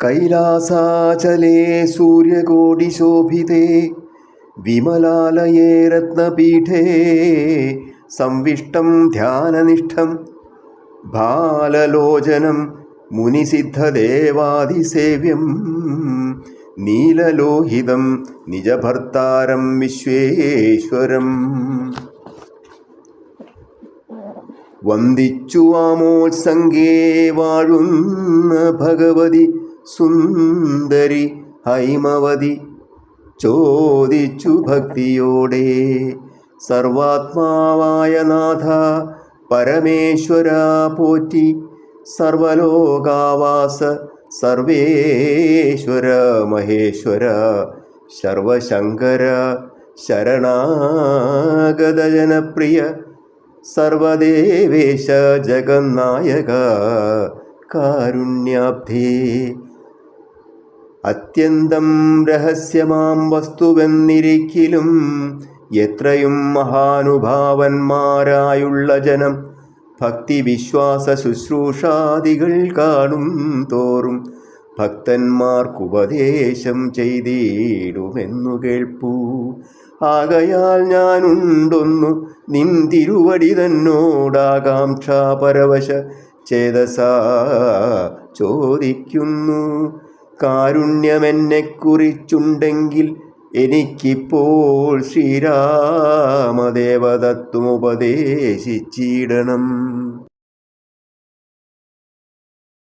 കൈലാസാചലേ സൂര്യകോടിശോഭിതേ വിമലാലയേ രത്നപീഠേ സംവിഷ്ടം ധ്യാനനിഷ്ഠം ബാലലോചനം മുനിസിദ്ധദേവാദിസേവ്യം നീലലോഹിതം നിജഭർത്താരം വിശ്വേശ്വരം. വന്ദിച്ചു ആമോത്സംഗേ വാഴുന്ന ഭഗവതി സുന്ദരി ഹൈമവതി ചോദിച്ചു ഭക്തിയോടെ സർവാത്മാവായ നാഥ പരമേശ്വര പോറ്റി സർവലോകാവാസ സർവേശ്വര മഹേശ്വര സർവശങ്കര ശരണാഗതജനപ്രിയ സർവദേവേശ ജഗന്നായക കാരുണ്യാബ്ധേ അത്യന്തം രഹസ്യമാം വസ്തുവെന്നിരിക്കലും എത്രയും മഹാനുഭാവന്മാരായുള്ള ജനം ഭക്തി വിശ്വാസ ശുശ്രൂഷാദികൾ കാണും തോറും ഭക്തന്മാർക്കുപദേശം ചെയ്തിടുമെന്നു കേൾപ്പൂ. ആകയാൽ ഞാനുണ്ടൊന്നു നിൻ തിരുവടി തന്നോടാകാംക്ഷാപരവശ ചേതസ ചോദിക്കുന്നു കാരുണ്യമെന്നെക്കുറിച്ചുണ്ടെങ്കിൽ എനിക്കിപ്പോൾ ശ്രീരാമദേവതത്വമുപദേശിച്ചിടണം